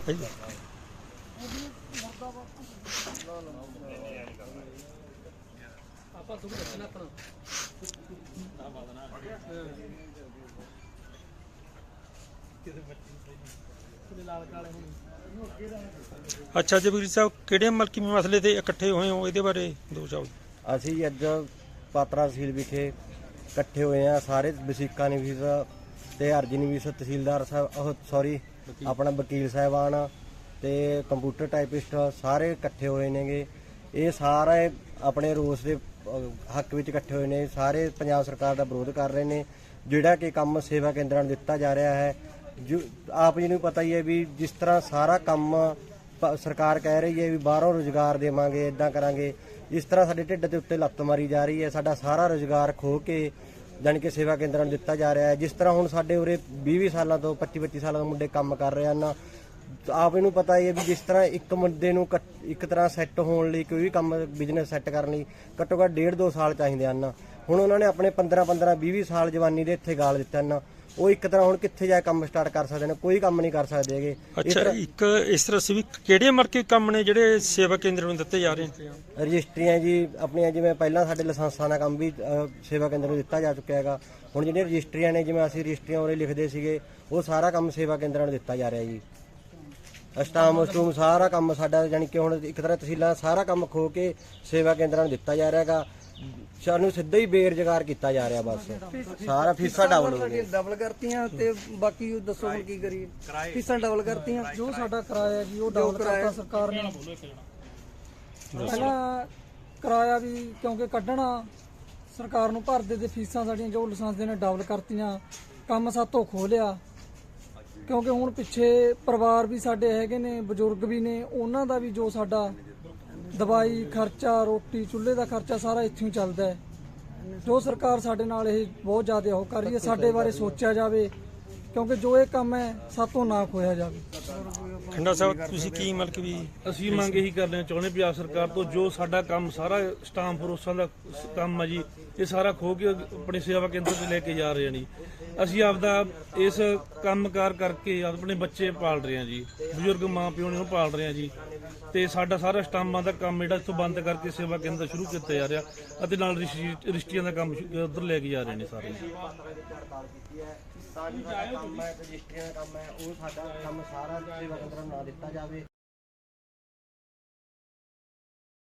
ਹੈ ਜੀ ਆਪਾਂ ਤੁਹਾਨੂੰ ਦੱਸਣਾ ਆਪਣਾ ਅੱਛਾ ਜਬੀਰ ਸਾਹਿਬ, ਕਿਹੜੇ ਮਲਕੀ ਮਸਲੇ ਤੇ ਇਕੱਠੇ ਹੋਏ ਹੋ? ਇਹਦੇ ਬਾਰੇ ਦੋ ਸ਼ਬਦ ਅਸੀਂ ਅੱਜ ਪਾਤਰਾ ਤਹਿਸੀਲ ਵਿਖੇ ਇਕੱਠੇ ਹੋਏ ਆ ਸਾਰੇ ਵਸੀਕਾ ਨਿਵੀਸ ਤੇ ਅਰਜੀ ਨਿਵੀਸ ਤਹਿਸੀਲਦਾਰ ਸਾਹਿਬ ਉਹ ਸੌਰੀ ਆਪਣਾ ਵਕੀਲ ਸਾਹਿਬਾਨ ਤੇ ਕੰਪਿਊਟਰ ਟਾਈਪਿਸਟ ਸਾਰੇ ਇਕੱਠੇ ਹੋਏ ਨੇਗੇ। ਇਹ ਸਾਰੇ ਆਪਣੇ ਰੋਸ ਦੇ ਹੱਕ ਵਿੱਚ ਇਕੱਠੇ ਹੋਏ ਨੇ। ਸਾਰੇ ਪੰਜਾਬ ਸਰਕਾਰ ਦਾ ਵਿਰੋਧ ਕਰ ਰਹੇ ਨੇ। ਜਿਹੜਾ ਕਿ ਕੰਮ ਸੇਵਾ ਕੇਂਦਰਾਂ ਨੂੰ ਦਿੱਤਾ ਜਾ ਰਿਹਾ ਹੈ। ਜੋ, ਆਪ ਜੀ ਨੂੰ ਪਤਾ ਹੀ ਹੈ ਵੀ ਜਿਸ ਤਰ੍ਹਾਂ ਸਾਰਾ ਕੰਮ ਸਰਕਾਰ ਕਹਿ ਰਹੀ ਹੈ ਵੀ ਬਾਹਰੋਂ ਰੋਜ਼ਗਾਰ ਦੇਵਾਂਗੇ ਇਦਾਂ ਕਰਾਂਗੇ। ਇਸ ਤਰ੍ਹਾਂ ਸਾਡੇ ਢਿੱਡ ਦੇ ਉੱਤੇ ਲੱਤ ਮਾਰੀ ਜਾ ਰਹੀ ਹੈ। ਸਾਡਾ ਸਾਰਾ ਰੋਜ਼ਗਾਰ ਖੋ ਕੇ ਜਾਣੀ ਕਿ ਸੇਵਾ ਕੇਂਦਰਾਂ ਨੂੰ ਦਿੱਤਾ ਜਾ ਰਿਹਾ ਹੈ। ਜਿਸ ਤਰ੍ਹਾਂ ਹੁਣ ਸਾਡੇ ਉਰੇ 20 ਸਾਲਾਂ ਤੋਂ 25 25 ਸਾਲਾਂ ਤੋਂ ਮੁੰਡੇ ਕੰਮ ਕਰ ਰਹੇ ਹਨ। ਆਪ ਇਹਨੂੰ ਪਤਾ ਹੀ ਹੈ ਵੀ ਜਿਸ ਤਰ੍ਹਾਂ ਇੱਕ ਮੁੰਡੇ ਨੂੰ ਕੱਟ- ਇੱਕ ਤਰ੍ਹਾਂ ਸੈੱਟ ਹੋਣ ਲਈ ਕੋਈ ਵੀ ਕੰਮ ਬਿਜ਼ਨਸ ਸੈੱਟ ਕਰਨ ਲਈ ਘੱਟੋ ਘੱਟ ਡੇਢ ਦੋ ਸਾਲ ਚਾਹੀਦੇ ਹਨ। ਹੁਣ ਉਹਨਾਂ ਨੇ ਆਪਣੇ 15 15 20 20 ਸਾਲ ਜਵਾਨੀ ਦੇ ਇੱਥੇ ਗਾਲ ਦਿੱਤੇ ਹਨ। ਉਹ ਇੱਕ ਤਰ੍ਹਾਂ ਹੁਣ ਕਿੱਥੇ ਜਾ ਕੇ ਕੰਮ ਸਟਾਰਟ ਕਰ ਸਕਦੇ ਨੇ ਕੋਈ ਕੰਮ ਨਹੀਂ ਕਰ ਸਕਦੇ ਹੈਗੇ। ਅੱਛਾ ਇੱਕ ਇਸ ਤਰ੍ਹਾਂ ਸੀ ਵੀ ਕਿਹੜੇ ਮਲਕੀ ਕੰਮ ਨੇ ਜਿਹੜੇ ਸੇਵਾ ਕੇਂਦਰ ਨੂੰ ਦਿੱਤੇ ਜਾ ਰਹੇ ਨੇ? ਰਜਿਸਟਰੀਆਂ ਜੀ ਆਪਣੀਆਂ ਜਿਵੇਂ ਪਹਿਲਾਂ ਸਾਡੇ ਲਾਇਸੈਂਸਾਂ ਦਾ ਕੰਮ ਵੀ ਸੇਵਾ ਕੇਂਦਰ ਨੂੰ ਦਿੱਤਾ ਜਾ ਚੁੱਕਿਆ ਹੈਗਾ। ਹੁਣ ਜਿਹੜੀਆਂ ਰਜਿਸਟਰੀਆਂ ਨੇ ਜਿਵੇਂ ਅਸੀਂ ਰਜਿਸਟਰੀਆਂ ਉਰੇ ਲਿਖਦੇ ਸੀਗੇ ਉਹ ਸਾਰਾ ਕੰਮ ਸੇਵਾ ਕੇਂਦਰਾਂ ਨੂੰ ਦਿੱਤਾ ਜਾ ਰਿਹਾ ਜੀ। ਅਸਟਾਮ ਅਸਟੂਮ ਸਾਰਾ ਕੰਮ ਸਾਡਾ ਯਾਨੀ ਕਿ ਹੁਣ ਇੱਕ ਤਰ੍ਹਾਂ ਤਹਿਸੀਲਾਂ ਸਾਰਾ ਕੰਮ ਖੋ ਕੇ ਸੇਵਾ ਕੇਂਦਰਾਂ ਨੂੰ ਦਿੱਤਾ ਜਾ ਰਿਹਾ ਹੈਗਾ। ਸਾਨੂੰ ਸਿੱਧਾ ਹੀ ਬੇਰੁਜ਼ਗਾਰ ਕੀਤਾ ਜਾ ਰਿਹਾ ਬਸ। ਸਾਰਾ ਫੀਸਾਂ ਡਬਲ ਹੋ ਗਈਆਂ। ਡਬਲ ਕਰਤੀਆਂ ਤੇ ਬਾਕੀ ਦੱਸੋ ਹੁਣ ਕੀ ਕਰੀਏ। ਫੀਸਾਂ ਡਬਲ ਕਰਤੀਆਂ। ਜੋ ਸਾਡਾ ਕਿਰਾਇਆ ਜੀ ਉਹ ਡਬਲ ਕਰਤਾ ਸਰਕਾਰ ਨੇ। ਪਹਿਲਾਂ ਕਿਰਾਇਆ ਵੀ ਕਿਉਂਕਿ ਕੱਢਣਾ ਸਰਕਾਰ ਨੂੰ ਭਰਦੇ ਤੇ ਫੀਸਾਂ ਸਾਡੀਆਂ ਜੋ ਲਾਇਸੈਂਸ ਦੇ ਨੇ ਡਬਲ ਕਰਤੀਆਂ ਕੰਮ ਸਾਤੋਂ ਖੋ ਲਿਆ ਕਿਉਂਕਿ ਹੁਣ ਪਿੱਛੇ ਪਰਿਵਾਰ ਵੀ ਸਾਡੇ ਹੈਗੇ ਨੇ ਬਜ਼ੁਰਗ ਵੀ ਨੇ ਉਹਨਾਂ ਦਾ ਵੀ ਜੋ ਸਾਡਾ ਦਵਾਈ ਖਰਚਾ ਰੋਟੀ ਚੁੱਲ੍ਹੇ ਦਾ ਖਰਚਾ ਸਾਰਾ ਇੱਥੋਂ ਹੀ ਚੱਲਦਾ ਹੈ। ਜੋ ਸਰਕਾਰ ਸਾਡੇ ਨਾਲ ਇਹ ਬਹੁਤ ਜ਼ਿਆਦਾ ਉਹ ਕਰ ਰਹੀ ਹੈ ਸਾਡੇ ਬਾਰੇ ਸੋਚਿਆ ਜਾਵੇ ਕਿਉਂਕਿ ਜੋ ਇਹ ਕੰਮ ਹੈ ਸਾਤੋਂ ਨਾ ਖੋਇਆ ਜਾਵੇ। ਖੰਡਾ ਸਾਹਿਬ ਤੁਸੀਂ ਕੀ ਮਲਕ ਵੀ ਅਸੀਂ ਮੰਗ ਇਹੀ ਕਰਦੇ ਹਾਂ ਚਾਹੁੰਦੇ ਪੰਜਾਬ ਸਰਕਾਰ ਤੋਂ ਜੋ ਸਾਡਾ ਕੰਮ ਸਾਰਾ ਸਟਾਂਪ ਫਰੋਸਾਂ ਦਾ ਕੰਮ ਆ ਜੀ ਇਹ ਸਾਰਾ ਖੋ ਕੇ ਆਪਣੇ ਸੇਵਾ ਕੇਂਦਰ ਤੇ ਲੈ ਕੇ ਜਾ ਰਹੇ ਹਾਂ ਜੀ। ਅਸੀਂ ਆਪਦਾ ਇਸ ਕੰਮਕਾਰ ਕਰਕੇ ਆਪਣੇ ਬੱਚੇ ਪਾਲ ਰਹੇ ਹਾਂ ਜੀ ਬਜ਼ੁਰਗ ਮਾਂ ਪਿਓ ਨੇ ਉਹ ਪਾਲ ਰਹੇ ਹਾਂ ਜੀ। ਤੇ ਸਾਡਾ ਸਾਰਾ ਸਟਾਮਾਂ ਦਾ ਕੰਮ ਜਿਹੜਾ ਇੱਥੋਂ ਬੰਦ ਕਰਕੇ ਸੇਵਾ ਕੇਂਦਰ ਸ਼ੁਰੂ ਕੀਤਾ ਜਾ ਰਿਹਾ ਅਤੇ ਨਾਲ ਰਿਸ਼ੀ- ਰਿਸ਼ਤੀਆਂ ਦਾ ਕੰਮ ਉਧਰ ਲੈ ਕੇ ਜਾ ਰਹੇ ਨੇ ਸਾਰੇ। ਜੀ ਤਾਂ ਜੋ ਸਾਡਾ ਕੰਮ ਹੈ ਰਜਿਸਟਰੀਆਂ ਦਾ ਕੰਮ ਹੈ, ਉਹ ਸਾਡਾ ਕੰਮ ਸਾਰਾ ਸੇਵਾ ਕੇਂਦਰਾਂ ਨੂੰ ਨਾ ਦਿੱਤਾ ਜਾਵੇ।